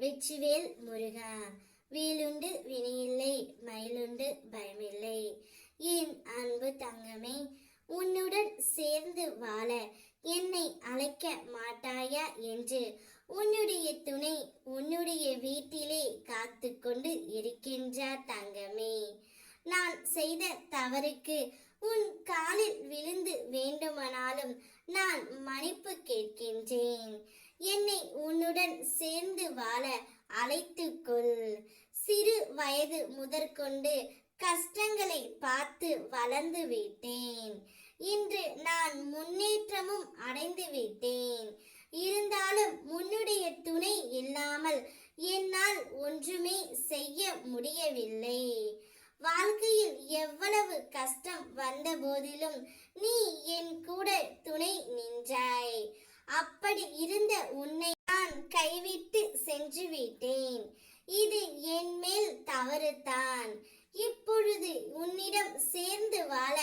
வெற்றிவேல் முருகா. வீலுண்டு வினையில்லை மயிலுண்டு பயமில்லை. என் அன்பு தங்கமே உன்னுடன் சேர்ந்து வாழ என்னை அழைக்க மாட்டாயா என்று உன்னுடைய துணை உன்னுடைய வீட்டிலே காத்து கொண்டு இருக்கின்றார் தங்கமே. நான் செய்த தவறுக்கு உன் காலில் விழுந்து வேண்டுமானாலும் நான் மன்னிப்பு கேட்கின்றேன். என்னை உன்னுடன் சேர்ந்து வாழ அழைத்து கொள். சிறு வயது முதற்கொண்டு கஷ்டங்களை பார்த்து வளர்ந்து விட்டேன். இன்று நான் முன்னேற்றமும் அடைந்து விட்டேன். இருந்தாலும் உன்னுடைய துணை இல்லாமல் என்னால் ஒன்றுமே செய்ய முடியவில்லை. வாழ்க்கையில் எவ்வளவு கஷ்டம் வந்த போதிலும் நீ என் கூட துணை நின்றாய். அப்படி இருந்த உன்னை நான் கைவிட்டு சென்று விட்டேன் இது என் மேல் தவறுதான். இப்பொழுது உன்னிடம் சேர்ந்து வாழ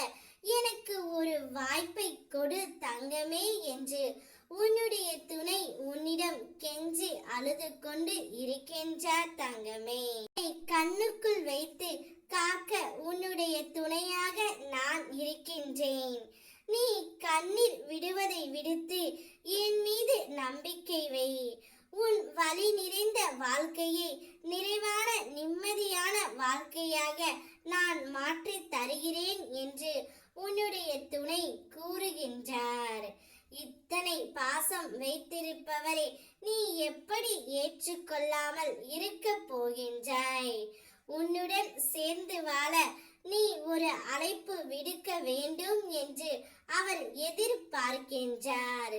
எனக்கு ஒரு வாய்ப்பை கொடு தங்கமே என்று உன்னுடைய துணை உன்னிடம் கெஞ்சி அழுது கொண்டு இருக்கின்றார் தங்கமே. கண்ணுக்குள் வைத்து காக்க உன்னுடைய துணையாக நான் இருக்கின்றேன். நீ கண்ணீர் விடுவதை விடுத்து என் மீது நம்பிக்கை வை. உன் வழி நிறைந்த வாழ்க்கையை நிறைவான நிம்மதியான வாழ்க்கையாக நான் மாற்றி தருகிறேன் என்று உன்னுடைய துணை கூறுகின்றார். இத்தனை பாசம் வைத்திருப்பவரை நீ எப்படி ஏற்றுக்கொள்ளாமல் இருக்க போகின்றாய்? உன்னுடன் சேர்ந்து வாழ நீ ஒரு அழைப்பு விடுக்க வேண்டும் என்று அவர் எதிர்பார்க்கின்றார்.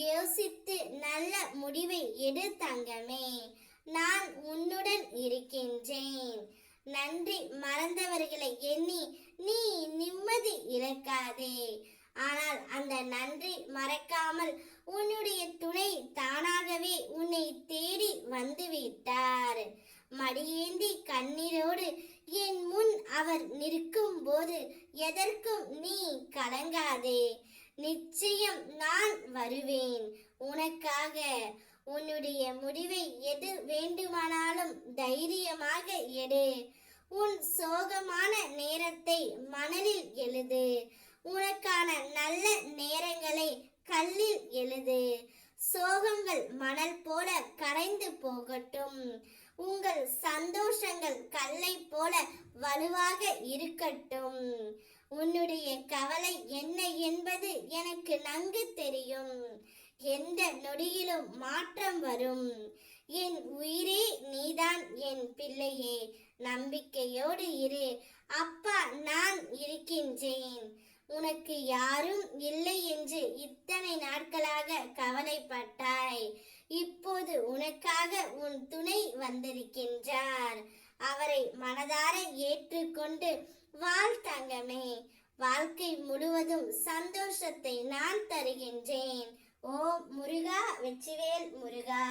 யோசித்து நல்ல முடிவை எடு தங்கமே நான் உன்னுடன் இருக்கின்றேன். நன்றி மறந்தவர்களை எண்ணி நீ நிம்மதி இழக்காதே. ஆனால் அந்த நன்றி மறக்காமல் உன்னுடைய துணை தானாகவே உன்னை தேடி வந்துவிட்டார். மடியேந்தி கண்ணீரோடு என் முன் அவர் நிற்கும் போது எதற்கும் நீ கலங்காதே. நிச்சயம் நான் வருவேன். உனக்காக உன்னுடைய முடிவை எது வேண்டுமானாலும் தைரியமாக எடு. உன் சோகமான நேரத்தை மணலில் எழுது. உனக்கான நல்ல நேரங்களை கல்லில் எழுது. சோகங்கள் மணல் போல கரைந்து போகட்டும். உங்கள் சந்தோஷங்கள் கல்லை போல வலுவாக இருக்கட்டும். உன்னுடைய கவலை என்ன என்பது எனக்கு நன்கு தெரியும். எந்த நொடியிலும் மாற்றம் வரும். என் உயிரே நீதான் என் பிள்ளையே. நம்பிக்கையோடு இரு. அப்பா நான் இருக்கின்றேன். உனக்கு யாரும் இல்லை என்று இத்தனை நாட்களாக கவலைப்பட்டாய் இப்போது உனக்காக உன் துணை வந்திருக்கின்றார். அவரை மனதார ஏற்றுக்கொண்டு வாழ் தங்கமே. வாழ்க்கை முழுவதும் சந்தோஷத்தை நான் தருகின்றேன். ஓ முருகா வெற்றிவேல் முருகா.